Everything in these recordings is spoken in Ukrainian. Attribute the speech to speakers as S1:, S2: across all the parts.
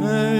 S1: Hey.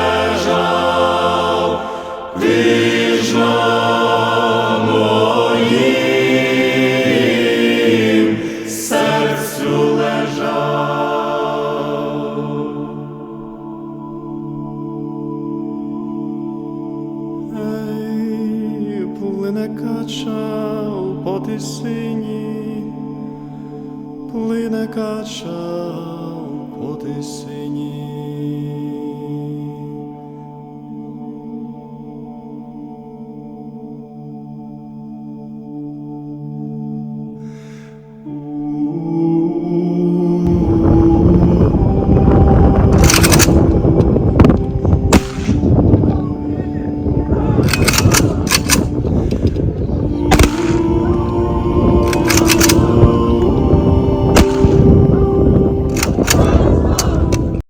S1: Плине кача у потисині, плине кача у потисині.